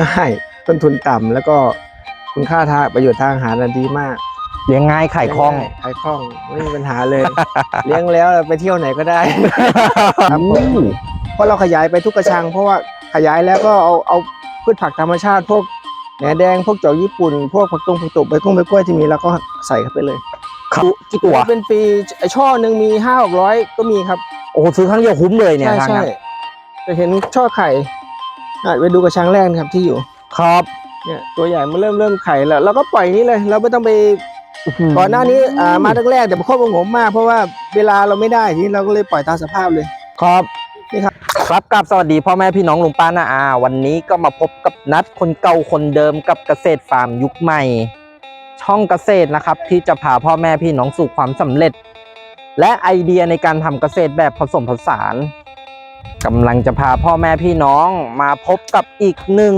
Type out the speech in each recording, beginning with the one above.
ง่าย ต้นทุนต่ำแล้วก็คุณค่าทางประโยชน์ทางอาหารน่ะดีมาก เลี้ยงง่ายไข่คล่องเลี้ยง่ายขายคล่องไม่มีปัญหาเลย เลี้ยงแล้วไปเที่ยวไหนก็ได้ครับผมเพราะเราขยายไปทุกกระชัง เพราะว่าขยายแล้วก็เอาเอาพืชผักธรรมชาติ พวกแหนแดงพวกเจาะญี่ปุ่น พวกผักตรงผักตบใบกุ้งใบกล้วยที่มีเราก็ใส่เข้าไปเลยครับกี่ตัวเป็นปีไอช่อหนึ่งมีห้าหกร้อยก็มีครับ โอ้โหซื้อครั้งเดียวคุ้มเลยเนี่ยใช่ทางใช่นั้นจะเห็นช่อไข่อะ ไปดูกระชังแรกนะครับที่อยู่ ครับ เนี่ยตัวใหญ่มันเริ่มเริ่มไข่แล้วเราก็ปล่อยนี้เลย เราไม่ต้องไปก่อนหน้านี้อ่ามาแรกๆแต่มันโคตรงมมากเพราะว่าเวลาเราไม่ได้ทีนี้เราก็เลยปล่อยตามสภาพเลย ครับนี่ครับครับกับสวัสดีพ่อแม่พี่น้องลุงป้านาอา วันนี้ก็มาพบกับนัดคนเก่าคนเดิมกับเกษตรฟาร์มยุคใหม่ ช่องเกษตรนะครับ ที่จะพาพ่อแม่พี่น้องสู่ความสำเร็จ และไอเดียในการทำเกษตรแบบผสมผสาน กำลังจะพาพ่อแม่พี่น้องมาพบกับอีกหนึ่ง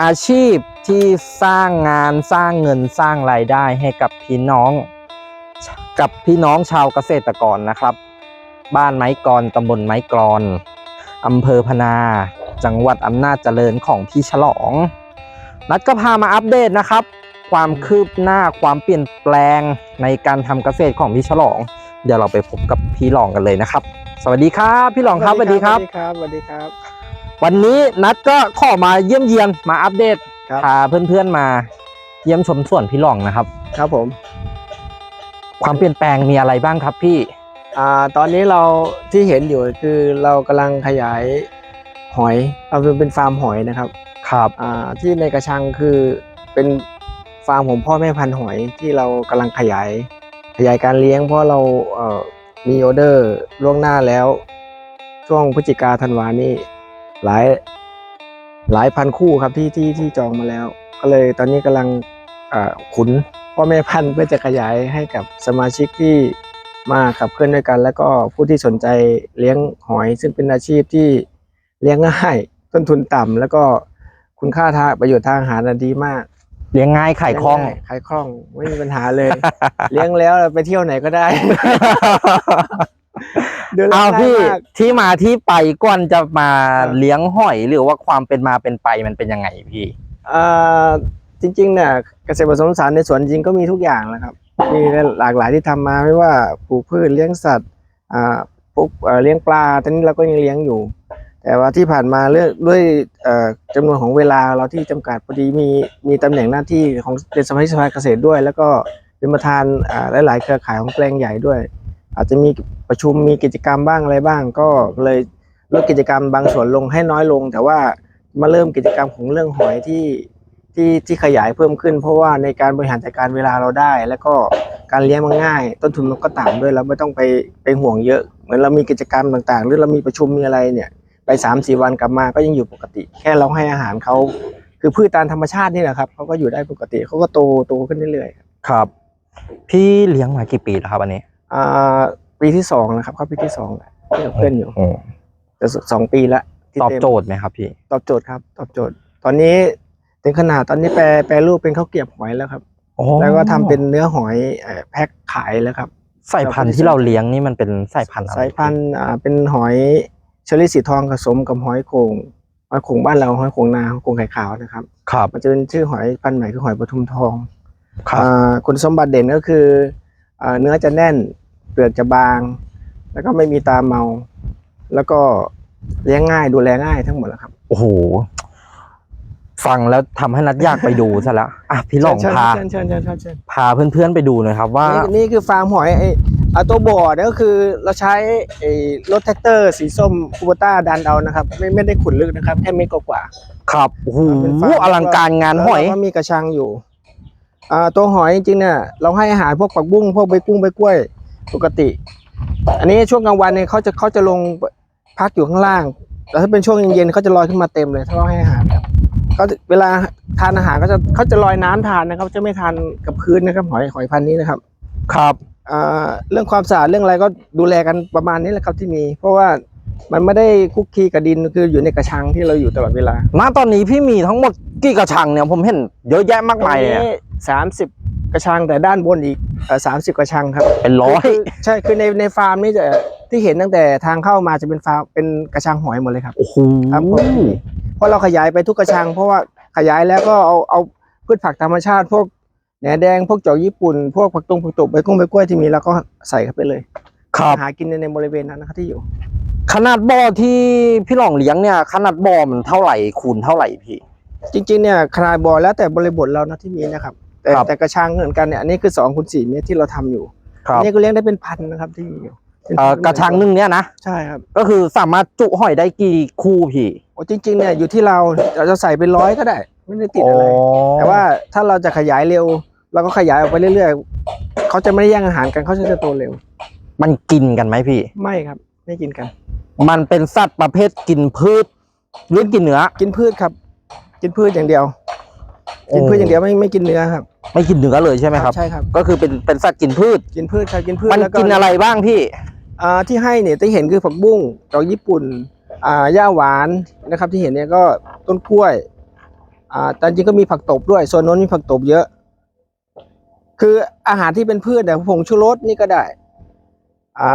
อาชีพที่สร้างงานสร้างเงินสร้างรายได้ให้กับพี่น้อง กับพี่น้องชาวเกษตรกรนะครับ บ้านไม้กรตำบลไม้กรอนอำเภอพนา จังหวัดอำนาจเจริญของพี่ฉลอง นัดก็พามาอัปเดตนะครับ ความคืบหน้าความเปลี่ยนแปลงในการทำเกษตรของพี่ฉลอง เดี๋ยวเราไปพบกับพี่หลองกันเลยนะครับ สวัสดีครับพี่หลองครับสวัสดีครับสวัสดีครับสวัสดีครับ วันนี้นัดก็ขอมาเยี่ยมเยียนมาอัปเดตครับพาเพื่อนๆมาเยี่ยมชมสวนพี่หลองนะครับ ครับผม ความเปลี่ยนแปลงมีอะไรบ้างครับพี่อ่าตอนนี้เราที่เห็นอยู่คือเรากำลังขยายหอยเราเป็นฟาร์มหอยนะครับ ครับอ่าที่ในกระชังคือเป็นฟาร์มของพ่อแม่พันธุ์หอยที่เรากำลังขยายขยายการเลี้ยงเพราะเราเอ่อ มีออเดอร์ล่วงหน้าแล้ว ช่วงพฤศจิกาธันวานี่หลายหลายพันคู่ครับที่ที่ที่จองมาแล้ว ก็เลยตอนนี้กำลังขุนพ่อแม่พันธุ์เพื่อจะขยายให้กับสมาชิกที่มาขับเคลื่อนด้วยกัน แล้วก็ผู้ที่สนใจเลี้ยงหอย ซึ่งเป็นอาชีพที่เลี้ยงง่าย ต้นทุนต่ำแล้วก็คุณค่าทางประโยชน์ทางอาหารดีมาก เลี้ยงง่ายไข่คล่องเลี้ยง่ายขายคล่องไม่มีปัญหาเลย เลี้ยงแล้วไปเที่ยวไหนก็ได้ดูแลเอาง่ายพี่มาก ที่มาที่ไปก่อนจะมาครับ เลี้ยงหอยหรือว่าความเป็นมาเป็นไปมันเป็นยังไงพี่อ่าจริงๆเนี่ยเกษตรผสมผสานในสวนจริงก็มีทุกอย่างแหละครับมีหลากหลายที่ทำมาไม่ว่าปลูกพืชเลี้ยงสัตว์อ่าพวกเอ่อเลี้ยงปลาตอนนี้เราก็ยังเลี้ยงอยู่ แต่ว่าที่ผ่านมาเรื่องด้วยจำนวนของเวลาเราที่จำกัดพอดีมีมีตำแหน่งหน้าที่ของเป็นสมาชิกสภาเกษตรด้วย แล้วก็เป็นประธานอ่าหลาย ๆ เครือข่ายของแปลงใหญ่ด้วย อาจจะมีประชุมมีกิจกรรมบ้างอะไรบ้าง ก็เลยลดกิจกรรมบางส่วนลงให้น้อยลง แต่ว่ามาเริ่มกิจกรรมของเรื่องหอยที่ที่ที่ขยายเพิ่มขึ้น เพราะว่าในการบริหารจัดการเวลาเราได้ แล้วก็การเลี้ยงมันง่าย ต้นทุนมันก็ต่ำด้วยเราไม่ต้องไปไปห่วงเยอะ เหมือนเรามีกิจกรรมต่าง ๆ หรือเรามีประชุมมีอะไรเนี่ย ไปสามสี่วันกลับมาก็ยังอยู่ปกติ แค่เราให้อาหารเขาคือพืชตามธรรมชาตินี่แหละครับเขาก็อยู่ได้ปกติเขาก็โตโตขึ้นเรื่อยๆครับ พี่เลี้ยงมากี่ปีแล้วครับอันนี้อ่าปีที่สองนะครับเข้าปีที่สองแล้วเที่ยวเพื่อนอยู่โอ้จะสองปีละที่ตอบเมโจทย์ไหมครับพี่ ตอบโจทย์ครับ ตอบโจทย์ ตอนนี้ถึงขนาดตอนนี้แปลแปลรูปเป็นข้าวเกรียบหอยแล้วครับโอ้แล้วก็ทำเป็นเนื้อหอยเอ่อแพ็คขายแล้วครับสายพันธุ์ที่เราเลี้ยงนี่มันเป็นสายพันธุ์อะไรสายพันธุ์อ่าเป็นหอย เชอรี่สีทองผสมกับหอยโข่งหอยโข่งบ้านเราหอยโข่งนาหอยโข่งไข่ขาวนะครับ ครับ มันจะเป็นชื่อหอยพันธุ์ใหม่คือหอยปทุมทองครับอ่าคุณสมบัติเด่นก็คืออ่าเนื้อจะแน่นเปลือกจะบาง แล้วก็ไม่มีตาเมา แล้วก็เลี้ยงง่ายดูแลง่ายทั้งหมดแล้วครับ โอ้โห ฟังแล้วทำให้นัดอยากไปดูซะแล้วอะพี่หลองเชิญพาเชิญเชิญเชิญเชิญเชิญพาเพื่อนๆไปดูหน่อยครับว่า นี่นี่คือฟาร์มหอยไอ้ อ่าตัวบ่อเนี่ยก็คือเราใช้ไอ้รถแท็กเตอร์สีส้มคูโบต้าดันเอานะครับ ไม่ไม่ได้ขุดลึกนะครับ แค่เมตรกว่าๆครับโอ้โหเป็นฟาร์มอลังการงานหอยแล้วเราก็มีกระชังอยู่อ่าตัวหอยจริงๆเนี่ยเราให้อาหารพวกผักบุ้งพวกใบกุ้งใบกล้วยปกติ อันนี้ช่วงกลางวันเนี่ยเขาจะเขาจะลงพักอยู่ข้างล่างแต่ถ้าเป็นช่วงเย็นๆเขาจะลอยขึ้นมาเต็มเลย ถ้าเราให้อาหารครับเขาจะเวลาทานอาหารก็จะเขาจะลอยน้ำทานนะครับ จะไม่ทานกับพื้นนะครับ หอยหอยพันธุ์นี้นะครับ ครับอ่า เรื่องความสะอาดเรื่องอะไรก็ดูแลกันประมาณนี้แหละครับที่มี เพราะว่ามันไม่ได้คุกคีกับดินคืออยู่ในกระชังที่เราอยู่ตลอดเวลาณตอนนี้พี่มีทั้งหมดกี่กระชังเนี่ยผมเห็นเยอะแยะมากตรงมายเลยอะนี้สามสิบกระชังแต่ด้านบนอีกสามสิบกระชังครับ เป็นร้อยคืใช่คือในในฟาร์มนี่จะที่เห็นตั้งแต่ทางเข้ามาจะเป็นฟาร์มเป็นกระชังหอยหมดเลยครับโอ้โหครับผมเพราะราะเราขยายไปทุกกระชัง เพราะว่าขยายแล้วก็เอาเอาพืชผักธรรมชาติพวก แหนแดงพวกจอกญี่ปุ่น พวกผักตงผักตบใบกุ้งใบกล้วยที่มีเราก็ใส่เข้าไปเลยครับหากินในในบริเวณนั้นนะครับที่อยู่ ขนาดบ่อที่พี่หลองเลี้ยงเนี่ย ขนาดบ่อมันเท่าไหร่คูณเท่าไหร่พี่ จริง ๆ เนี่ยขนาดบ่อแล้วแต่บริบทเรานะที่มีนะครับ แต่ครับแต่กระชังเหมือนกันเนี่ยอันนี้คือสองคูณสี่เมตรที่เราทำอยู่ครับ อันนี้ก็เลี้ยงได้เป็นพันนะครับที่มีอยู่เป็นเอ่อพันกระชังหนึงเนี่ยนะใช่ครับก็คือสามารถจุหอยได้กี่คู่พี่โอ้จริง ๆ เนี่ยอยู่ที่เราเราจะใส่เป็นร้อยก็ได้ ไม่ได้ติดอะไร แต่ว่าถ้าเราจะขยายเร็ว เราก็ขยายออกไปเรื่อยๆเขาจะไม่ได้แย่งอาหารกันเขาจะโตเร็ว มันกินกันไหมพี่ ไม่ครับ ไม่กินกัน มันเป็นสัตว์ประเภทกินพืชหรือกินเนื้อ กินพืชครับ กินพืชอย่างเดียว กินพืชอย่างเดียวไม่ไม่กินเนื้อครับ ไม่กินเนื้อเลยใช่ไหมครับ ใช่ครับ ก็คือเป็นเป็นสัตว์กินพืช กินพืชครับกินพืชมันแล้วกินอะไรบ้างพี่ อ่าที่ให้เนี่ยที่เห็นคือผักบุ้งดอกญี่ปุ่น อ่าหญ้าหวานนะครับ ที่เห็นเนี่ยก็ต้นกล้วย อ่าแต่จริงก็มีผักตบด้วยโซนโน้นมีผักตบเยอะ คืออาหารที่เป็นพืชเนี่ยผงชูรสนี่ก็ได้ อ่า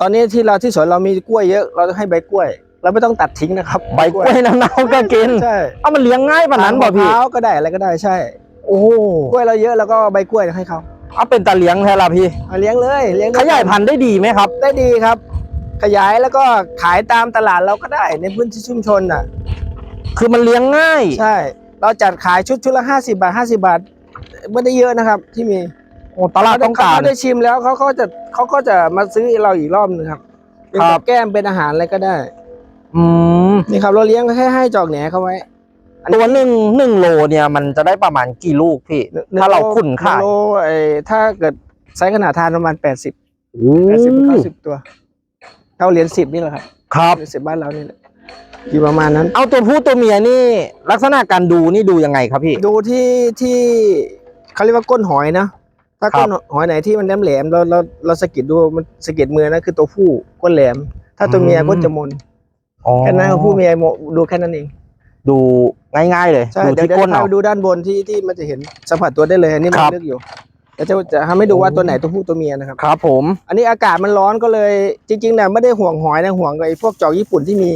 ตอนนี้ที่เราที่สวนเรามีกล้วยเยอะ เราจะให้ใบกล้วย เราไม่ต้องตัดทิ้งนะครับใบกล้วยน้ำเน่าก็กินใช่เอามันเลี้ยงง่ายปานนั้นบ่มะพพี่ร้าวก็ได้อะไรก็ได้ใช่ โอ้โหกล้วยเราเยอะแล้วก็ใบกล้วยให้เขาเอาเป็นตาเลี้ยงแท้ละพี่เอาเลี้ยงเลยเลี้ยงขยายพันธุ์ได้ดีไหมครับ ได้ดีครับ ขยายแล้วก็ขายตามตลาดเราก็ได้ในพื้นที่ชุมชนน่ะ คือมันเลี้ยงง่าย ใช่ เราจัดขายชุดชุดละห้าสิบาทห้าสิบาท ไม่ได้เยอะนะครับ ที่มีโอ้ตลาดต้องการ เขาได้ชิมแล้วเขาเขาจะเขาก็จะมาซื้อเราอีกรอบนึงครับเป็นครักับบแก้มเป็นอาหารอะไรก็ได้ อืมนี่ครับเราเลี้ยงแค่ให้จอกแหนเขาไว้ตัวหนึ่งหนึ่งโลเนี่ยมันจะได้ประมาณกี่ลูกพี่ ถ้าเราขุนขายโลไอ้ถ้าเกิดไซส์ขนาดทานประมาณแปดสิบโอ้แปดสิบเก้าสิบตัวเท่าเหรียญสิบนี่แหละครับ ครับเหรียญสิบบ้านเรานี่แหละอยู่ประมาณนั้น เอาตัวผู้ตัวเมียนี่ ลักษณะการดูนี่ดูยังไงครับพี่ ดูที่ที่ เขาเรียกว่าก้นหอยนะ ถ้าครับก้นหอยไหนที่มันแหลมแหลมๆเราเราเราสะกิดดูมันสะกิดมือนะคือตัวผู้ก้นแหลม ถ้าตัวเมียก้นจะมนอ๋อแค่นั้นครับผู้เมียโมดูแค่นั้นเอง ดูง่ายๆเลยใช่ดูเดี๋ยวที่เดี๋ยวก้นพาเอาไปดูด้านบนที่ที่มันจะเห็นสัมผัสตัวได้เลยอันนี้มัครันบลึกอยู่เดี๋ยวจะจะทำให้ดูว่าตัวไหนตัวผู้ตัวเมียนะครับครับผม อันนี้อากาศมันร้อนก็เลย จริงๆเนี่ยไม่ได้ห่วงหอยนะห่วงไอ้พวกจอกญี่ปุ่นที่มี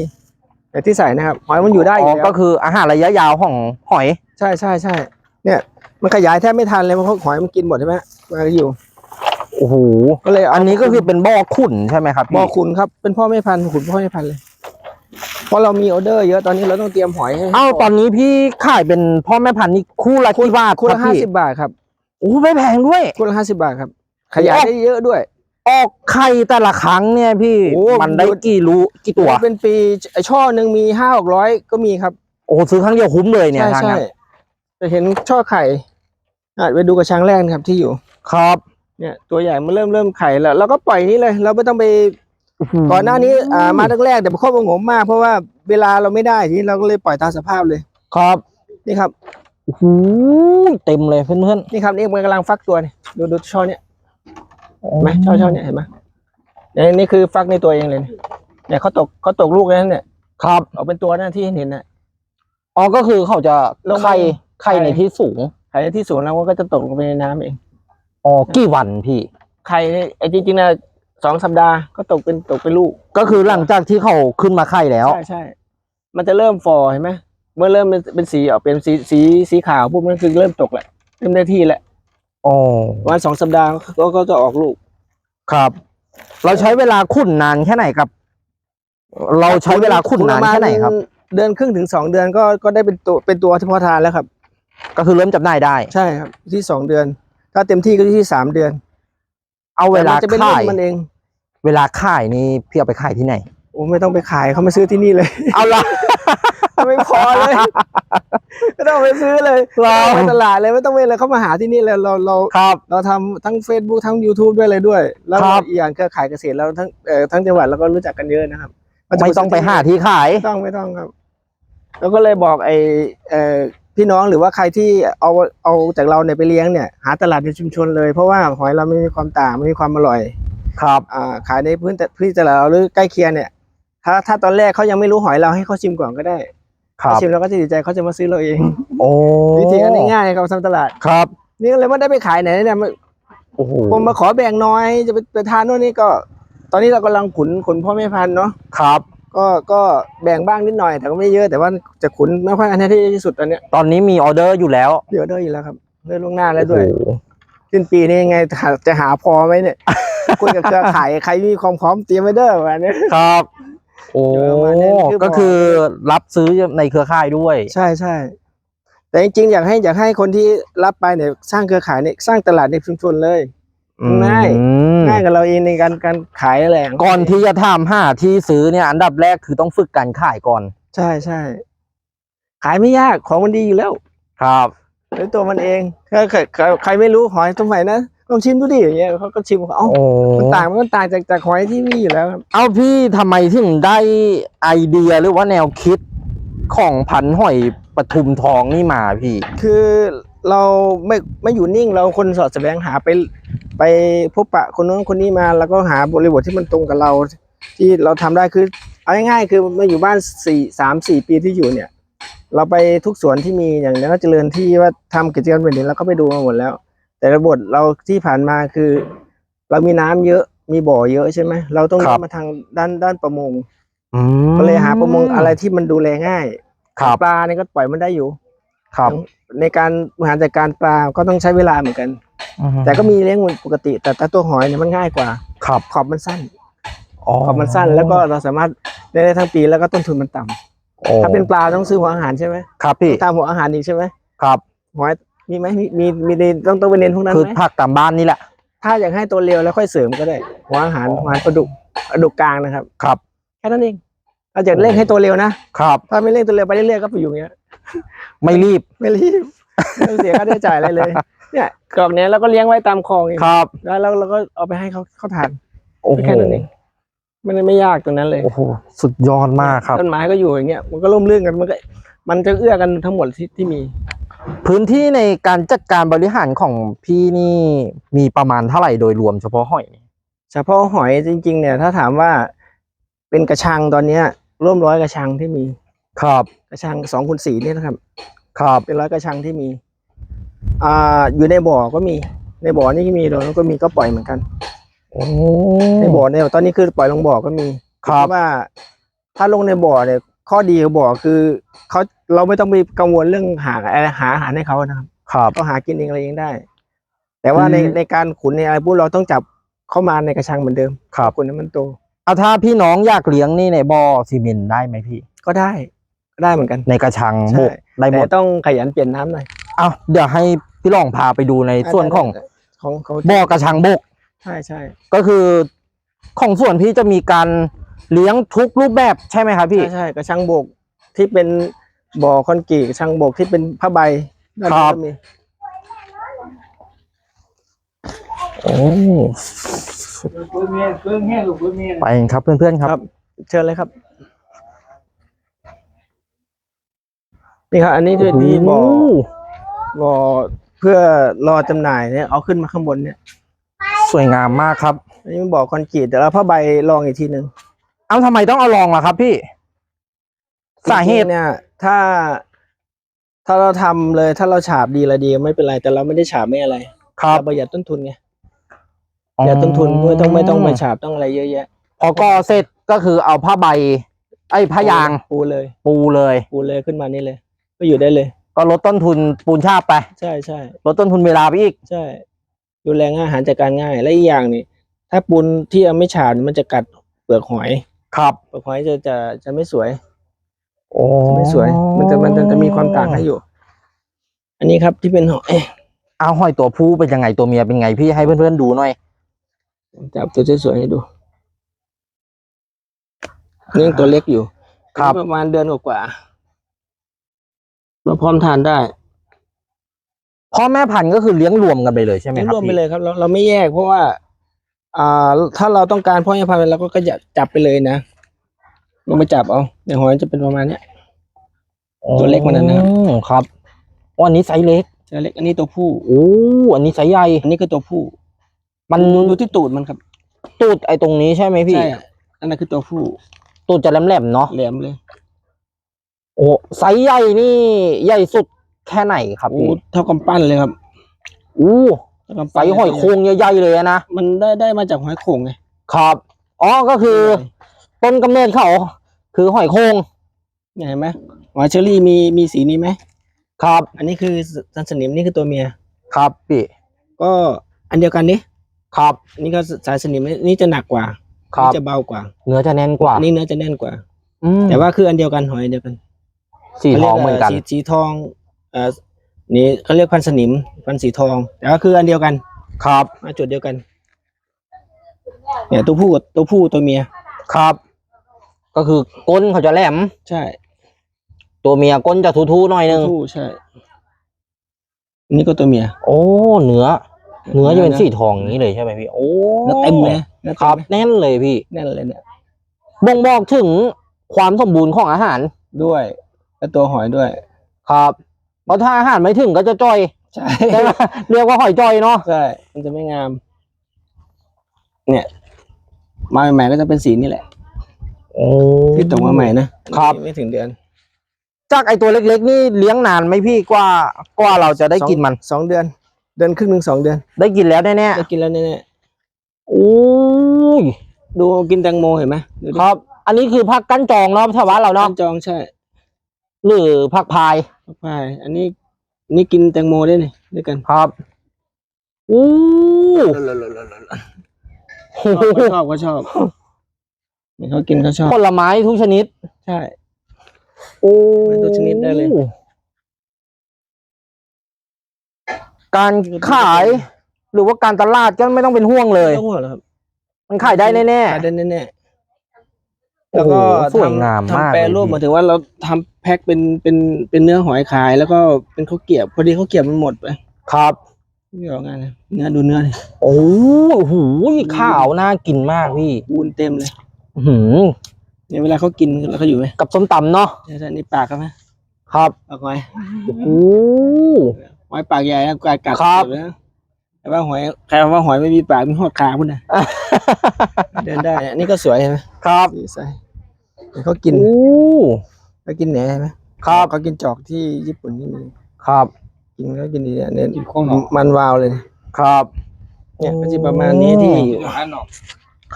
แต่ที่ใส่นะครับหอยมันอยู่ได้ออ๋อยู่แล้วก็คืออาหารระยะยาวของหอย ใช่ใช่ใช่เนี่ย มันขยายแทบไม่ทันเลยเพราะหอยมันกินหมดใช่ไหมมันก็อยู่ โอ้โหก็เลยเาอันนี้ก็คือเป็นบ่อขุ่นใช่ไหมครับพี่บ่อขุนครับเป็นพ่อไม่พันธุ์ขุนพ่อไม่พันธุ์เลย เพราะเรามีออเดอร์เยอะตอนนี้เราต้องเตรียมหอยให้เอ้าตอนนี้พี่ขายเป็นพ่อแม่พันธุ์นี่คู่ละกี่บาทคู่ครัละบห้าพี่สิบบาทครับโอ้ไม่แพงด้วยคู่ละห้าสิบาทครับ ขยายได้เยอะด้วย ออกไข่แต่ละครั้งเนี่ยพี่โอ้ มันได้กี่รูกี่ตัว เป็นปีไอช่อหนึ่งมีห้าหกร้อยก็มีครับ โอ้ซื้อครั้งเดียวคุ้มเลยเนี่ยใช่ทางใช่นั้น จะเห็นช่อไข่ อะไปดูกระชังแรกนะครับที่อยู่ ครับ เนี่ยตัวใหญ่มันเริ่มเริ่มไข่แล้วเราก็ปล่อยนี้เลย เราไม่ต้องไปก่อนหน้านี้อ่ามาแรกๆแต่ข้อประงมมากเพราะว่าเวลาเราไม่ได้ทีนี้เราก็เลยปล่อยตามสภาพเลย ครับนี่ครับโอ้โหเต็มเลยเพื่อนนี่ครับนี่มันกำลังฟักตัวนี่ดูดูช่อเนี่ยๆเห็นไหมช่อช่อเนี่ยเห็นไหมเนี่ยนี่คือฟักในตัวเองเลยเนี่ยเนี่ยเขาตกเขาตกลูกแล้วเนี่ยครับออกเป็นตัวนั่นที่เห็นเห็นน่ะอ๋อก็คือเขาจะลงมาไข่ไข่ในที่สูง ไข่ที่สูงแล้วมันก็จะตกลงไปในน้ำเอง อ๋อกี่วันพี่ ไข่เนี่ยไอ้จริงๆนะสองสัปดาห์ก็ตกเป็นตกเป็นลูก ก็คือหลังจากที่เขาขึ้นมาไข่แล้ว ใช่ใช่ มันจะเริ่มฟอเห็นไหมเมื่อเริ่มเป็นเป็นสีออกเป็นสีสีสีขาวปุ๊บมันคือเริ่มตกแหละเริ่มได้ที่แหละอ๋อประมาณสองสัปดาห์ก็ก็จะออกลูก ครับ เราใช้เวลาขุ่นนานแค่ไหนครับ เราใช้เวลาขุ่นนานแค่ไหนครับ เดือนครึ่งถึงสองเดือนก็ก็ได้เป็นตัวเป็นตัวที่พอทานแล้วครับ ก็คือเริ่มจำหน่ายได้ ใช่ครับที่สองเดือน ถ้าเต็มที่ก็ที่สามเดือนเอาเวลาแต่มันจะเป็นลูขากยมันเอง เวลาขายนี่พี่เอาไปขายที่ไหน โอ้ไม่ต้องไปขายเขามาซื้อที่นี่เลย เอาละ ไม่พอเลยไม่ต้องไปซื้อเลยเรา ไม่ต้องไปตลาดเลยไม่ต้องไปเลยเขามาหาที่นี่เลยเราเราครับ เราทำทั้ง Facebook ทั้ง YouTube ด้วยเลยด้วย แล้วครับ อีกอย่างเครือข่ายเกษตรเราทั้งเอ่อทั้งจังหวัดเราก็รู้จักกันเยอะนะครับนจะไม่ต้องไปหาที่ขาย ไม่ต้องไม่ต้องครับเราก็เลยบอกไอ้เอ่อ พี่น้องหรือว่าใครที่เอาเอาจากเราเนี่ยไปเลี้ยงเนี่ยหาตลาดในชุมชนเลย เพราะว่าหอยเราไม่มีความต่างไม่มีความอร่อย ครับอ่าขายในพื้นแต่พื้นตลาดเราหรือใกล้เคียงเนี่ย ถ้าถ้าตอนแรกเขายังไม่รู้หอยเราให้เขาชิมก่อนก็ได้ครับเขาชิมแล้วก็จะดีใจเขาจะมาซื้อเราเอง โอ้วิธีการง่ายๆครับทำตลาดครับ นี่ก็เลยไม่ได้ไปขายไหนเนี่ยมันโอ้โหผมมาขอแบ่งน้อยจะไปไปทานโน่นนี่ก็ ตอนนี้เรากำลังขุนขุนพ่อแม่พันธุ์เนาะครับ ก็ก็แบ่งบ้างนิดหน่อยแต่ก็ไม่เยอะแต่ว่าจะขุนไม่ค่อยอันนี้ที่สุดตอนเนี้ยตอนนี้มีออเดอร์อยู่แล้วเดี๋ยวเด้ออยู่แล้วครับเรื่อล่วงหน้าแล้วด้วยโอ้โหสิ้นปีนี้ยังไงหาจะหาพอไหมเนี่ยคุยกับเครือข่ายใครมีความพร้อมเตรียมไว้เด้อวันนี้ครับ โอ้เดี๋ยวประมาณนี้คือก็คือรับซื้อในเครือข่ายด้วย ใช่ใช่แต่จริงๆอยากให้อยากให้คนที่รับไปเนี่ยสร้างเครือข่ายเนี่ยสร้างตลาดในชุมชนเลย ง่ายอืมง่ายกับเราเองในการการขายอะไรก่อนที่จะทำหาที่ซื้อเนี่ยอันดับแรกคือต้องฝึกการขายก่อน ใช่ใช่ขายไม่ยากของมันดีอยู่แล้ว ครับด้วยตัวมันเองถ้าใครใครใครไม่รู้หอยตรงไหนนะลองชิมดูดิอย่างเงี้ยเขาก็ชิมเขาเอ้าโอ้มันต่างมันก็ต่างจากจากหอยที่มีอยู่แล้วครับเอาพี่ทำไมถึงได้ไอเดียหรือว่าแนวคิดของพันธุ์หอยปทุมทองนี่มาพี่ คือ เราไม่ไม่อยู่นิ่งเราคนสอดแสวงหาไปไปพบปะคนนู้นคนนี้มาแล้วก็หาบริบทที่มันตรงกับเรา ที่เราทำได้คือเอาง่ายๆคือมาอยู่บ้านสี่สามสี่ปีที่อยู่เนี่ย เราไปทุกสวนที่มีอย่างนี้ก็เจริญที่ว่าทำกิจกรรมแบบนี้เราก็ไปดูมาหมดแล้ว แต่ระบบเราที่ผ่านมาคือ เรามีน้ำเยอะมีบ่อเยอะใช่ไหมเราต้องครัเน้บนมาทางด้านด้านประมงอืมก็เลยหาประมงอะไรที่มันดูแลง่ายครับปลาเนี่ยก็ปล่อยมันได้อยู่ครับ ในการบริหารจัดการปลาก็ต้องใช้เวลาเหมือนกันแต่ก็มีเลี้ยงมันปกติ แต่แต่ตัวหอยเนี่ยมันง่ายกว่า ครับขอบมันสั้น อ๋อขอบมันสั้นแล้วก็เราสามารถได้ได้ทั้งปีแล้วก็ต้นทุนมันต่ำโอ้ถ้าเป็นปลาต้องซื้อหัวอาหารใช่ไหมครับพี่ตามหัวอาหารอีกใช่ไหมครับ หอยมีไหมมีมีมีในต้องต้องไปเน้นพวกนั้นพืชไหมผักตามบ้านนี่แหละ ถ้าอยากให้ตัวเร็วแล้วค่อยเสริมก็ได้ หัวอาหารหัวอาหารปลาดุกปลาดุกกลางนะครับครับ แค่นั้นเองเราจะเร่งให้ตัวเร็วนะครับ ถ้าไม่เร่งตัวเร็วไปเรื่อยๆก็ไปอยู่อย่างเงี้ย ไม่รีบไม่รีบไม่ต้องเสียค่าใช้จ่ายอะไรเลย เนี่ยกรอบเนี้ยเราก็เลี้ยงไว้ตามคลองเองครับแล้วเราเราก็เอาไปให้เขาเขาทานโอ้โหแค่นั้นเองไม่ได้ไม่ยากตรงนั้นเลยโอ้โหสุดยอดมากครับต้นไม้ก็อยู่อย่างเงี้ยมันก็ร่มรื่นกันมันก็ มันจะเอื้อกันทั้งหมดที่ที่มี พื้นที่ในการจัดการบริหารของพี่นี่มีประมาณเท่าไหร่โดยรวมเฉพาะหอยเฉพาะหอยจริง ๆ เนี่ย ถ้าถามว่าเป็นกระชังตอนเนี้ยร่วมร้อยกระชังที่มี ครับ กระชังสองคูณสี่เนี่ยนะครับครับเป็นร้อยกระชังที่มี อ่าอยู่ในบ่อก็มี ในบ่อนี่ก็มีโดนก็มีก็ปล่อยเหมือนกันโอ้ในบ่อเนี่ยตอนนี้คือปล่อยลงบ่อก็มีครับเพาะว่า ถ้าลงในบ่อเนี่ย ข้อดีของบ่อคือเขาเราไม่ต้องไปกังวลเรื่องหาอะไรหาอาหารให้เขานะครับครับเขาหากินเองอะไรเองได้ แต่ว่าในอืมในการขุนในอะไรพวกเราต้องจับเข้ามาในกระชังเหมือนเดิมครับขุนให้มันโตเอาถ้าพี่น้องอยากเลี้ยงนี่ในบ่อซีเมนต์ได้ไหมพี่ ก็ได้ก็ ได้เหมือนกันในกระชังใช่บกได้หมแต่ดต้องขยันเปลี่ยนน้ำหน่อยเอาเดี๋ยวให้พี่ลองพาไปดูในส่วนของของเขาบ่อกระชังบกใช่ใช่ก็คือของส่วนพี่จะมีการเลี้ยงทุกรูปแบบใช่ไหมครับพี่ใช่ใช่กระชังโบกที่เป็นบ่อคอนกรีตกระชังโบกที่เป็นผ้าใบด้านครับนก็มีโอ้เพื่อนเมียเพื่อนเมียลูกเพื่อนเมียไปครับเพื่อนๆครับครับเชิญเลยครับ นี่ครับ อันนี้คือที่บ่อโโหบ่อเพื่อรอจำหน่ายเนี่ยเอาขึ้นมาข้างบนเนี่ย สวยงามมากครับ อันนี้มันบ่อคอนกรีตแต่เราผ้าใบรองอีกทีหนึ่งเอาทำไมต้องเอาลองล่ะครับ พี่สาเหตุจริงๆเนี่ย ถ้าถ้าเราทำเลย ถ้าเราฉาบดีละดีไม่เป็นไร แต่เราไม่ได้ฉาบไม่อะไรครับเราประหยัดต้นทุนไงประหยัดต้นทุนไม่ต้องไม่ต้องไปฉาบต้องอะไรเยอะแยะพอก่อเสร็จก็คือเอาผ้าใบ ไอ้ผ้ายางปูเลย ปูเลย ปูเลยขึ้นมานี่เลย ก็อยู่ได้เลย ก็ลดต้นทุนปูนฉาบไป ใช่ใช่ลดต้นทุนเวลาไปอีก ใช่ ดูแลง่ายอาหารจัดการง่าย และอีกอย่างนี่ถ้าปูนที่เอาไม่ฉาบมันจะกัดเปลือกหอย ครับเปลือกหอยจะจะจะไม่สวยโอ้จะไม่สวย มันจะมันจะจะมีความต่างให้อยู่ อันนี้ครับที่เป็นหอยเอาหอยตัวผู้เป็นยังไงตัวเมียเป็นไงพี่ให้เพื่อนๆดูหน่อยจับตัวสวยๆให้ดูอันนี่ยังตัวเล็กอยู่ครับอันนี้ประมาณเดือนกว่าๆ เราพร้อมทานได้พ่อแม่พันธุ์ก็คือเลี้ยงรวมกันไปเลยใช่ไหมครับรวมไปพี่เลยครับเราเราไม่แยกเพราะว่า อ่า ถ้าเราต้องการพ่อแม่พันธุ์เราก็ก็จะจับไปเลยนะลงมาจับเอาอย่างหอยจะเป็นประมาณเนี้ย ตัวเล็กกว่านั้นนะครับอืมครับอ๋ออันนี้ไซส์เล็กจะเล็กอันนี้ตัวผู้โอ้อันนี้ไซส์ใหญ่อันนี้คือตัวผู้ มันดูดูที่ตูดมันครับตูดไอ้ตรงนี้ใช่ไหมพี่ใช่อันนั้นคือตัวผู้ตูดจะแหลมๆเนาะ แหลมเลย โอ้ไซส์ใหญ่นี่ ใหญ่สุดแค่ไหนครับโอ้พี่เท่ากำปั้นเลยครับอู้เท่ากำไซปั้นส์หอยโครงใหญ่ๆเลยนะมันได้ได้มาจากหอยโข่งไงครับอ๋อก็คือ ต้นกำเนิดเขา คือหอยโครงเนี่ยเห็นไหมหอยเชอรี่มีมีสีนี้ไหมครับอันนี้คือสันสนิมนี่คือตัวเมีย ครับพี่ก็อันเดียวกันนี้ครับอันนี้ก็สายสนิมนี่นี่จะหนักกว่าครับ นี่จะเบากว่าเนื้อจะแน่นกว่าอันนี้เนื้อจะแน่นกว่า อืมแต่ว่าคืออันเดียวกันหอยอันเดียวกัน สีทองเหมือนกันขารียสีสีทองเอ่อนี่เขาเรียกพันธุ์สนิมพันธุ์สีทอง แต่ก็คืออันเดียวกันครับมาจุดเดียวกัน เนี่ยตัวผู้กับตัวผู้ตัวเมียครับ ก็คือก้นเขาจะแหลม ใช่ ตัวเมียก้นจะทูๆหน่อยนึงตัวผู้ใช่อันนี่ก็ตัวเมีย โอ้เนื้อเนื้อจะเป็นสีทองอย่างนี้เลยใช่ไหมพี่ โอ้เนื้อเต็มเลยเนื้อคเต็รัมบไหมแน่นเลยพี่ แน่นเลยเนี่ยบ่งบอกถึงความสมบูรณ์ของอาหารด้วย และตัวหอยด้วย ครับเพราะถ้าอาหารไม่ถึงก็จะจ้อยใช่ใช่ไหมเรียกว่าหอยจ้อยเนาะใช่ มันจะไม่งาม เนี่ย มาใหม่ๆก็จะเป็นสีนี่แหละโอ้ที่ตกมาใหม่นะครับไม่ถึงเดือน จากไอตัวเล็ก ๆ นี่เลี้ยงนานไหมพี่กว่ากว่าเราจะได้กินมัน สองเดือน เดือนครึ่งหนึ่งสองเดือน ได้กินแล้วแน่ได้กินแล้วแน่ๆโอ้ยๆดูกินแตงโมเห็นไหมดูดิครับ อันนี้คือผักกั้นจองเนาะชาวบ้านเราน้เนาะจองใช่ หรือผักพายใช่อันนี้นี่กินแตงโมได้นี่ด้วยกันครับอู้เขาชอบเขาชอบเนี่ยเขากินเขาชอบผลไม้ทุกชนิด ใช่โอ้ทุกชนิดได้เลย การขายหรือว่าการตลาดก็ไม่ต้องเป็นห่วงเลยไม่ต้องห่วงหรอกครับ มันขายได้แน่ขายได้แน่ๆโอ้ แล้วโหก็สวยงามทำมากทำแปรรูปเลยพี่ หมายถึงว่าเราทำแพ็คเป็นเป็นเป็นเนื้อหอยขาย แล้วก็เป็นข้าวเกรียบพอดีข้าวเกรียบมันหมดไปๆครับ ไม่เอางานนะเนื้อดูเนื้อเลยโอ้โหข้าวน่ากินมากพี่ปูนเต็มเลยอื้อหือเนี่ยเวลาเขากินแล้วเขาอยู่ไหมกับส้มตำเนาะใช่ใช่นี่ปากเขาไหมครับปากหอยโอ้ หอยปากใหญ่นะกัดกัดครับเจ็นะ แต่ว่าหอยใครว่าหอยไม่มีปากมีหอดขาพุ่นนะเดินได้อันนี่ก็สวยใช่ไหมครับสีใสเดี๋ยวเขากินโอ้เขากินแหนใช่ไหมครับเขากินจอกที่ญี่ปุ่นที่มีครับกินก็กินดีเนี่ยมันวาวเลย ครับ เนี่ยก็จะประมาณนี้ที่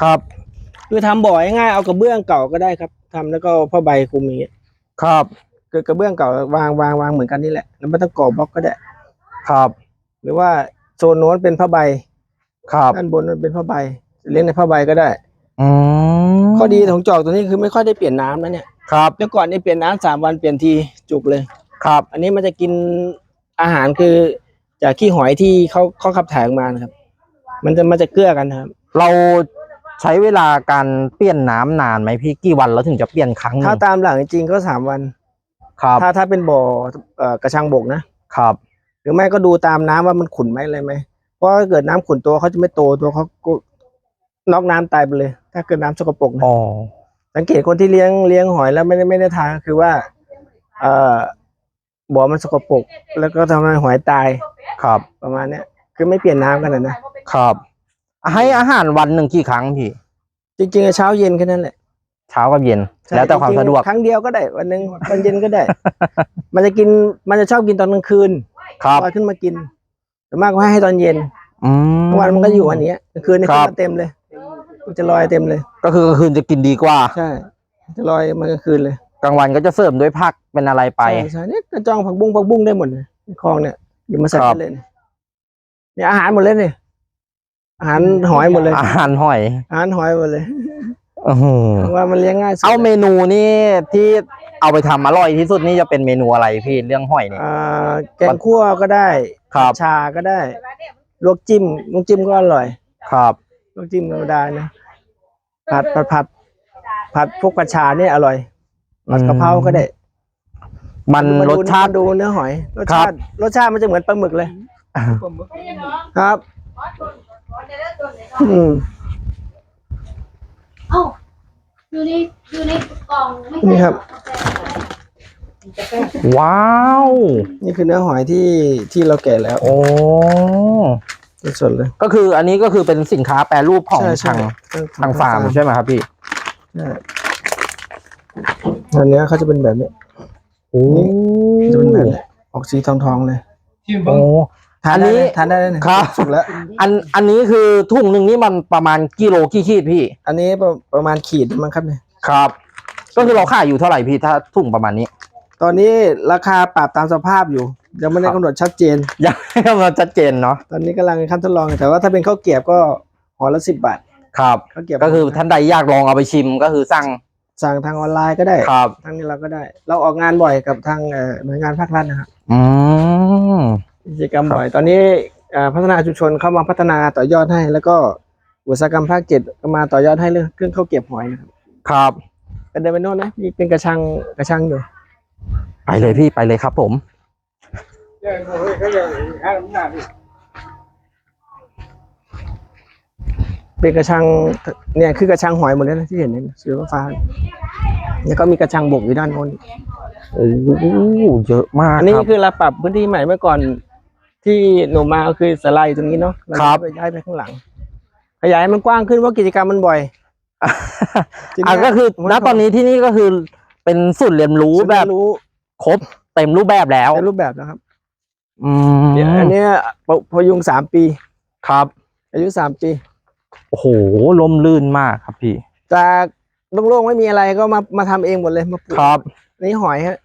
ครับคือทำบ่อยง่ายเอากระเบื้องเก่าก็ได้ครับทำแล้วก็ผ้าใบคลุมอย่างเงี้ยครับคือกระเบื้องเก่าวางวางวางเหมือนกันนี่แหละ แล้วไม่ต้องก่อบล็อกก็ได้ ครับ หรือว่า โซนโน้นเป็นผ้าใบครับด้านบนมันเป็นผ้าใบ เลี้ยงในผ้าใบก็ได้อืมข้อดีของจอกตัวนี้คือไม่ค่อยได้เปลี่ยนน้ำนะเนี่ยครับเมื่อก่อนนี่เปลี่ยนน้ำสามวันเปลี่ยนทีจุกเลย ครับ อันนี้มันจะกินอาหารคือจากขี้หอยที่เขาเขาขับถ่ายออกมานะครับ มันจะมันจะเกลือกันนะครับ เราใช้เวลาการเปลี่ยนน้ำนานไหมพี่กี่วันเราถึงจะเปลี่ยนครั้งหนึถ้างตามหลังจริงๆก็สามวัน ครับถ้าถ้าเป็นบ่อเอ่อกระชังบกนะครับห รือไม่ก็ดูตามน้ำว่ามันขุ่นไหมอะไรไหมเพราะถ้าเกิดน้ำขุ่นตัวเขาจะไม่โตตัวเขาก็น็อกน้ำตายไปเลย ถ้าเกิดน้ำสกปรกนะอ๋อสังเกตคนที่เลี้ยงเลี้ยงหอยแล้วไม่ได้ไม่ได้ทานก็คือว่า เอ่อบ่อมันสกปรกแล้วก็ทำให้หอยตายครับ ประมาณเนี้ยคือไม่เปลี่ยนน้ำกันนะนะครับ ให้อาหารวันหนึ่งกี่ครั้งพี่ จริงๆอะเช้าเย็นแค่นั้นแหละเช้ากับเย็นใช่แล้วแต่ความจริงๆสะดวกครั้งเดียวก็ได้ วันหนึ่งตอนเย็นก็ได้ มันจะกินมันจะชอบกินตอนกลางคืน ครับลอยขึ้นมากินแต่มากก็ให้ให้ตอนเย็นอืม กลางวันมันก็อยู่อันเนี้ยกลางคืนนี่ครัขึ้นบ มาเต็มเลย มันจะลอยเต็มเลย ก็คือกลางคืนจะกินดีกว่า ใช่มันจะลอยมากลางคืนเลยกลางวันก็จะเสริมด้วยผักเป็นอะไรไป ใช่ใช่เนี่ยกระจองผักบุ้งผักบุ้งได้หมดเลยในคลองเนี่ยหยิบมาใส่ครับ ได้เลยเนี่ยเนี่ยอาหารหมดเลยเนี่ยอาหารหอยหมดเลย อาหารหอยอาหารหอยหมดเลยอื้อหือว่ามันเลี้ยงง่ายสุดเอาเมนูนี่ที่ เอาไปทำอร่อยที่สุดนี่จะเป็นเมนูอะไรพี่เรื่องหอยนี่อ่าแกงคั่วก็ได้ ครับ ชาก็ได้ ลวกจิ้มลวกจิ้มก็อร่อย ครับ ลวกจิ้มธรรมดานะผัดผัดผัดผัดพวกผัดชาเนี่ยอร่อยผัดกะเพราก็ได้มันมรดูสชาติมดูเนื้อหอยรสครัชาบติรสชาติมันจะเหมือนปลาหมึกเลย ครับ อืมเอ้าอยู่ในอยู่ในกล่องไม่นี่ใช่ครับ ว้าว นี่คือเนื้อหอยที่ที่เราแกะแล้วโอ้สดๆเลย ก็คืออันนี้ก็คือเป็นสินค้าแปรรูปของใช่ใช่ทางทางฟาร์มใช่ไหมครับพี่ใช่อันเนี้ยเขาจะเป็นแบบนี้โอ้จะเป็นแบบนี้ออกสีทองทองๆเลยโอ้ทานอันได้นี้เลยทานได้เลยนะครับสุกแล้ว อันอันนี้คือถุงหนึ่งนี่มันประมาณกิโลกี่ขีดพี่ อันนี้ประประมาณขีดมั้งครับเนี่ยครับขก็คือเราขายอยู่เท่าไหร่พี่ถ้าถุงประมาณนี้ ตอนนี้ราคาปรับตามสภาพอยู่ ยังไม่ได้ครับกำหนดชัดเจน ยังไม่กำลังชัดเจนเนาะตอนนี้กำลังขั้นทดลองแต่ว่าถ้าเป็นข้าวเกรียบก็ห่อละสิบบาท ครับข้าวเกรียบก็คือท่านใดอยากลองเอาไปชิมก็คือสั่งสั่งทางออนไลน์ก็ได้ครับทางนี้เราก็ได้ เราออกงานบ่อยกับทางเอ่อหน่วยงานภาครัฐนะครับอืมกิจกรรมบ่อย ตอนนี้เอ่อพัฒนาชุมชนเข้ามาพัฒนาต่อยอดให้ แล้วก็อุตสาหกรรมภาคเจ็ดก็มาต่อยอดให้เรื่องเครื่องข้าวเกรียบหอยนะครับ ครับเป็นเดินไปโน่นนะมีเป็นกระชังกระชังอยู่ ไปเลยพี่ไปเลยครับผมเดี๋ยวเฮ้ยเขาจะห้ามหน้าพี่เป็นกระชังเนี่ยคือกระชังหอยหมดเลยนะที่เห็นเนี่ยสีฟ้าๆแล้วก็มีกระชังบกอยู่ด้านโน้นโอ้โหเยอะมากอันนี้ครับคือเราปรับพื้นที่ใหม่เมื่อก่อนที่หนูมาก็คือสไลด์ตรงนี้เนาะเราครับไปย้ายไปข้างหลัง ขยายให้มันกว้างขึ้นเพราะกิจกรรมมันบ่อยจริงๆอะก็คือผมณว่าตอนนี้ที่นี่ก็คือ เป็นศูนย์เรียนรู้แบบ รู้ครบเต็มรูปแบบแล้ว ในรูปแบบนะครับอืเนี่ยมอันเนี้ยพพยุงสามปี ครับ อายุสามปี โอ้โหลมลื่นมากครับพี่ จากโล่งๆไม่มีอะไรก็มามาทำเองหมดเลยมาปลูก ครับ นี่หอยฮะ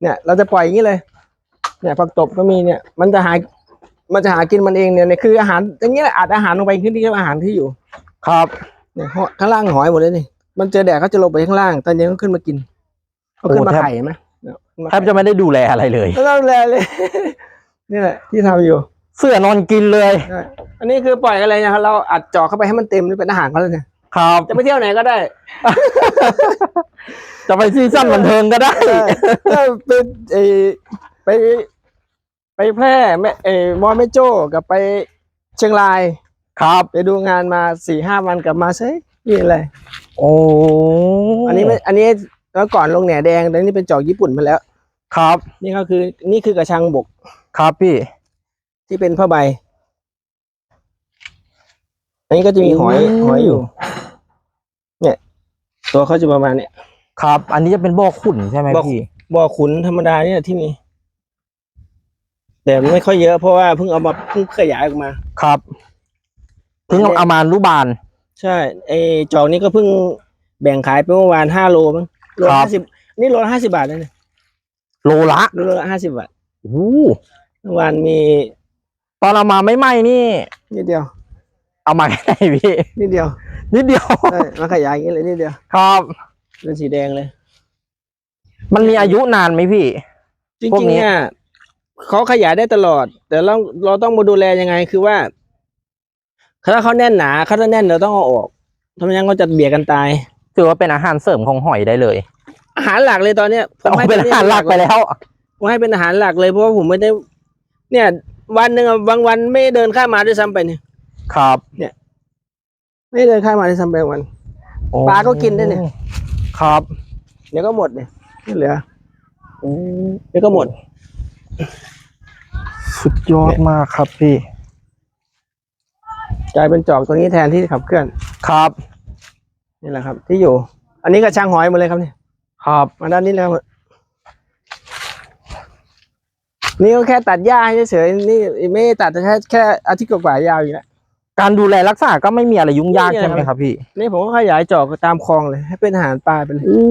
เนี่ยเราจะปล่อยอย่างนี้เลย เนี่ยผักตบก็มีเนี่ย มันจะหา มันจะหากินมันเองเนี่ยเนี่ยคืออาหารอย่างนี้แหละอัดอาหารลงไปขึ้นที่เรียกว่าอาหารที่อยู่ ครับ เนี่ยหอยข้างล่างหอยหมดเลยนี่ มันเจอแดดเขาจะลงไปข้างล่าง ตอนเย็นก็ขึ้นมากิน เขาขึ้นมาไข่เห็นไหมเนี่ยขึ้นมาแทบจะไม่ได้ดูแลอะไรเลยไม่ต้องดูแลเลย นี่แหละ ที่ทำอยู่ เสื้อนอนกินเลยใช่อันนี้คือปล่อยกันเลยนะครับเราอัดเจาะเข้าไปให้มันเต็มนี่เป็นอาหารเขาเลยเนี่ยครับจะไปเที่ยวไหนก็ได้ จะไปซีซั่นบันเทิงก็ได้ถ้าไปเออไปไปแพร่แม่เออมอแม่โจ้กับไปเชียงราย ครับไปดูงานมาสี่ห้าวันกลับมาเซ่นี่อะไรโอ้อันนี้ไม่อันนี้ เมื่อก่อนลงแหน่แดงแต่นี่เป็นจอกญี่ปุ่นมาแล้ว ครับ นี่ก็คือ นี่คือกระชังบก ครับพี่ ที่เป็นผ้าใบ อันนี้ก็จะมีหอยหอยอยู่ เนี่ย ตัวเขาจะประมาณเนี้ยครับ อันนี้จะเป็นบ่อขุ่นใช่ไหมบ่อพี่ บ่อขุนธรรมดาเนี่ยที่มี แต่ไม่ค่อยเยอะเพราะว่าเพิ่งเอามาเพิ่งขยายออกมา ครับ เพิ่งเอามานุบาลใช่ไอจอกนี้ก็เพิ่งแบ่งขายไปเมื่อวานห้าโลมั้ง โลครับห้าสิบนี่โลละห้าสิบาทนะเนี่ยโลละโลละห้าสิบาทโอ้โหเมื่อวานมีตอนเอามาไม่ไหม้นี่ นิดเดียว เอามาแค่ไหนพี่ นิดเดียวนิดเดียวใช่มาขยายอย่างนี้เลยนิดเดียวครับ เป็นสีแดงเลย มันมีอายุนานไหมพี่ จพวกริงๆนี้เนี่ยเขาขยายได้ตลอด แต่เราเราต้องมาดูแลยังไงคือว่าถ้าเขาแน่นหนาเขาถ้าแน่นเราต้องเอาออกทำไมงั้นเขาจะเบียดกันตาย ถือว่าเป็นอาหารเสริมของหอยได้เลย อาหารหลักเลยตอนเนี้ยผมเอาให้เป็นอาหารหลักไปแล้วผมให้เป็นอาหารหลักเลยเพราะว่าผมไม่ได้ เนี่ย วันหนึ่งอะบางวันไม่เดินข้ามมาด้วยซ้ำไปเนี่ย ครับไม่เดินข้ามมาด้วยซ้ำไปวันปลาก็กินได้เนี่ย ครับ เดี๋ยวก็หมดเนี่ยไม่เหลือเดี๋ยวก็หมด สุดยอดมากครับพี่กลายเป็นจอกตัวนี้แทนที่ขับเคลื่อน ครับ นี่แหละครับ ที่อยู่ อันนี้กระชังหอยหมดเลยครับเนี่ยครับมาด้านนี้แล้วนี่ก็แค่ตัดหญ้าให้เฉยๆนี่ไม่ได้ตัดแต่แค่แค่อาทิตย์กว่าๆยาวอยู่แล้วการดูแลรักษาก็ไม่มีอะไรยุ่งยากไม่มีอะไรใช่ไหมครับพี่ นี่ผมก็ขยายจอกตามคลองเลย ให้เป็นอาหารปลาไปเลยโอ้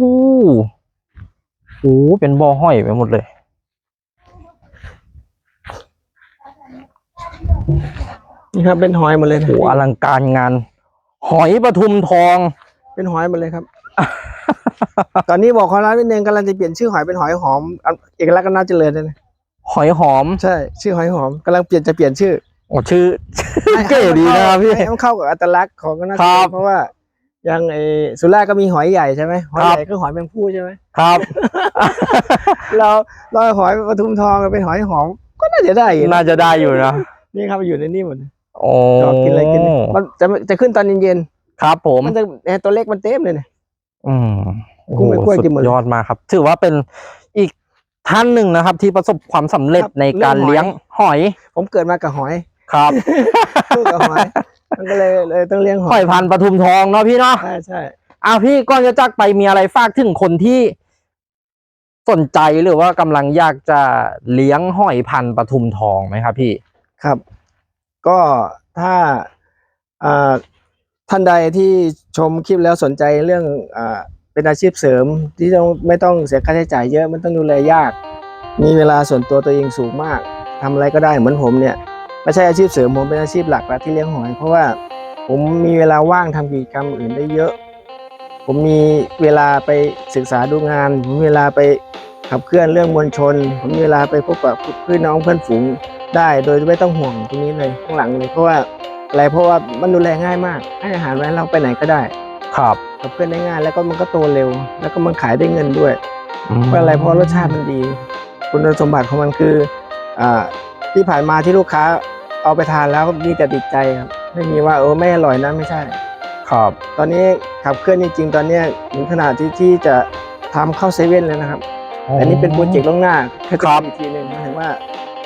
โหโอ้โหเป็นบ่อห้อยไปหมดเลยนี่ครับเป็นหอยหมดเลยโอ้โหอลังการงาน หอยปทุมทอง เป็นหอยหมดเลยครับ ตอนนี้บอกเขาแล้วนิดนึงกำลังจะเปลี่ยนชื่อหอยเป็นหอยหอมอันเอกลักษณ์ก็น่าเจริญเลยนะหอยหอมใช่ ชื่อหอยหอมกำลังเปลี่ยนจะเปลี่ยนชื่อโอ้ชื่อเก๋ดีนะครับพี่ ให้มันเข้ากับอัตลักษณ์ของก็น่าครับเพราะว่าอย่างไอสุราษฎร์ก็มีหอยใหญ่ใช่ไหมหอยครับใหญ่ก็หอยแมงผู้ใช่ไหมครับ เราเราหอยปทุมทองเป็นหอยหอมก็น่าจะได้อยู่นะน่าจะได้อยู่นะนี่ครับอยู่ในนี่หมด โอ้จอกกินอะไรกินมันจะจะขึ้นตอนเย็นครับ ผมๆมันจะเอ่อตัวเล็กมันเต็มเลยเนี่ย อืมโอ้กุ้งเป็นกล้วยสุกินหมดดเลยยอดมากครับ ถือว่าเป็นอีกท่านหนึ่งนะครับ ที่ประสบความสำเร็จครับในการเรื่องหอยเลี้ยงหอยผมเกิดมากับหอยครับ ลูกกับหอย มันก็เลยเลยต้องเลี้ยงหหออยยพันธุ์ปทุมทองเนาะพี่เนาะ ใช่ใช่อ่าพี่ก่อนจะจากไปมีอะไรฝากถึงคนที่สนใจหรือว่ากำลังอยากจะเลี้ยงหอยพันธุ์ปทุมทองไหมครับพี่ ครับ ก็ถ้าท่านใดที่ชมคลิปแล้วสนใจเรื่องอเป็นอาชีพเสริมที่ต้องไม่ต้องเสียค่าใช้จ่ายเยอะมันต้องดูแลยาก มีเวลาส่วนตัวตัวเองสูงมากทำอะไรก็ได้เหมือนผมเนี่ยไม่ใช่อาชีพเสริมผมเป็นอาชีพหลักล้วที่เลี้ยงหอย เพราะว่าผมมีเวลาว่างทำกิจกรรมอื่นได้เยอะ ผมมีเวลาไปศึกษาดูงาน ผมมีเวลาไปขับเคลื่อนเรื่องมวลชน ผมมีเวลาไปพบกับเพื่อนน้องเพื่อนฝูง ได้โดยไม่ต้องห่วงตรงนี้เลยข้างหลังเลยเพราะว่าอะไรเพราะว่ามันดูแลง่ายมากให้อาหารไว้เราไปไหนก็ได้ครับกับเพื่อนได้ง่ายแล้วก็มันก็โตเร็ว แล้วก็มันขายได้เงินด้วยเพราะอะไรเพราะรสชาติมันดี คุณสมบัติของมันคืออ่าที่ผ่านมาที่ลูกค้าเอาไปทานแล้วมีแต่ติดใจครับไม่มีว่าเออไม่อร่อยนะไม่ใช่ ครับ ตอนนี้ขับเคลื่อนจริงๆ ตอนเนี้ยถึงขนาดที่ที่จะทำเข้าเซเว่นเลยนะครับอันนี้เป็นโปรเจกต์ล่วงหน้าแค่จะทำอีกทีหนึ่งหมายถึงว่า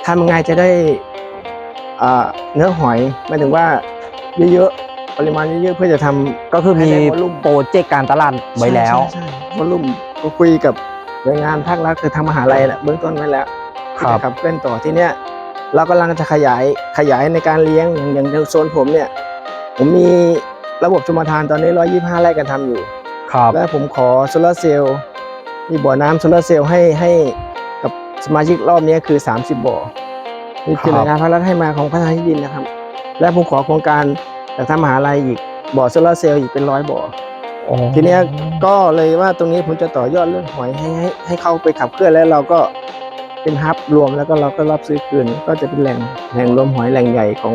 ทำยังไงจะได้อ่าเนื้อหอยหมายถึงว่าเยอะๆปริมาณเยอะๆเพื่อจะทำก็คือมีให้ได้ volume โปรเจกต์การตลาดไว้แล้วใช่ใช่วอลลุ่มก็คุยกับหน่วยงานภาครัฐคือทางมหาลัยแหละเบื้องต้นไว้แล้วคที่รับจะขับเคลื่อนต่อที่เนี้ยเรากำลังจะขยายขยายในการเลี้ยงอย่างอย่างโซนผมเนี่ยผมมีระบบชมทานตอนนี้125ไร่กันทำอยู่ ครับ และผมขอโซลาร์เซลล์มีบ่อน้ำโซลาร์เซลล์ให้ให้กับ สมาชิกรอบนี้คือ 30 บ่อนี่คือคหรับน่วยงานภาครัฐให้มาของพัฒนาที่ดินนะครับ และผมขอโครงการจากทางมหาลัยอีกบ่อโซลาร์เซลล์อีกเป็นร้อยบ่อโอ้ทีเนี้ยก็เลยว่าตรงนี้ผมจะต่อยอดเรื่องหอยให้ให้ให้เข้าไปขับเคลื่อนแล้วเราก็เป็นฮับรวมแล้วก็เราก็รับซื้อคืนก็จะเป็นแหล่งแหล่งรวมหอยแหล่งใหญ่ของ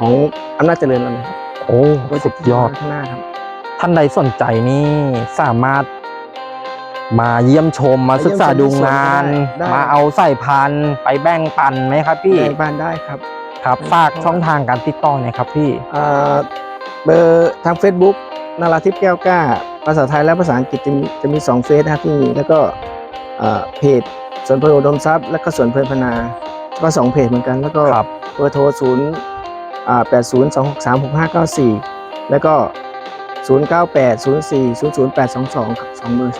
ของอำนาจเจริญเรานะครับโอ้สุดยอดข้างหน้าครับ ท่านใดสนใจนี่สามารถ มาเยี่ยมชมมาศึกษาดูงาน ได้ มาเอาใส่พันธุ์ไปแบ่งปันไหมครับพี่ แบ่งปันได้ครับ ครับฝากช่องทางการติดต่อหน่อยครับพี่ อ่าเบอร์ทาง Facebook นาราทิพย์แก้วกล้า ภาษาไทยและภาษาอังกฤษจะมีจะมีสองเฟซนะครับที่มีแล้วก็อ่าเพจสวนเพลินอุดมทรัพย์ แล้วก็สวนเพลินพนา ก็สองเพจเหมือนกัน แล้วก็ครับ เบอร์โทรศูนย์อ่าแปดศูนย์สองหกสามหกห้าเก้าสี่แล้วก็ศูนย์เก้าแปดศูนย์สี่ศูนย์ศูนย์แปดสองสองครับสองเบอร์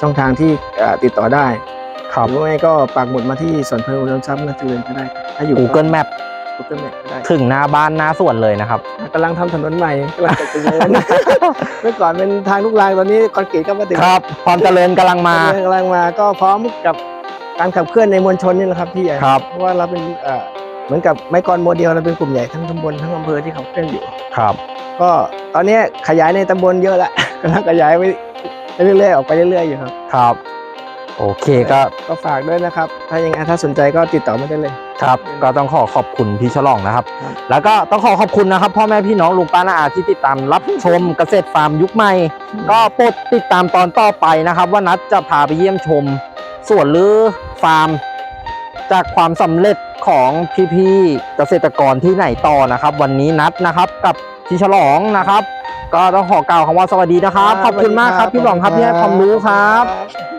ช่องทางที่อ่าติดต่อได้ครับหรือไม่ก็ปักหมุดมาที่สวนเพลินอุดมทรัพย์นาเจริญก็ได้ครับถ้าอยู่ Google Map Google Map ก็ได้ถึงหน้าบ้านหน้าสวนเลยนะครับกำลังทำถนนใหม่กำลังจะเจริญเมื่อก่อนเป็นทางลูกรังตอนนี้คอนกรีตก็มาถึงครับ ความเจริญกำลังมากำลังมาก็พร้อมกับการขับเคลื่อนในมวลชนนี่แหละครับที่ใหญ่ครับเพราะว่าเราเป็นเอ่อเหมือนกับไม้กรโมเดลเราเป็นกลุ่มใหญ่ทั้งตำบลทั้งอำเภอที่ขับเคลื่อนอยู่ครับ ก็ตอนนี้ขยายในตำบลเยอะแล้วกำลังขยายไป เรื่อยๆออกไปเรื่อยๆอยู่ครับ ครับ โอเคก็ก็ฝากด้วยนะครับ ถ้ายังไงถ้าสนใจก็ติดต่อมาได้เลย ครับ ก็ต้องขอขอบคุณพี่ฉลองนะครับ ครับ แล้วก็ต้องขอขอบคุณนะครับพ่อแม่พี่น้องลุงป้านาอาที่ติดตามรับชมเกษตรฟาร์มยุคใหม่ ก็โปรดติดตามตอนต่อไปนะครับ ว่านัดจะพาไปเยี่ยมชมสวนหรือฟาร์ม จากความสำเร็จของพี่ๆเกษตรกรที่ไหนต่อนะครับ วันนี้นัดนะครับกับพี่ฉลองนะครับ ก็ต้องขอกล่าวคำว่าสวัสดีนะครับ ขอบคุณมากครับพี่หลองครับที่ให้ความรู้ครับครับ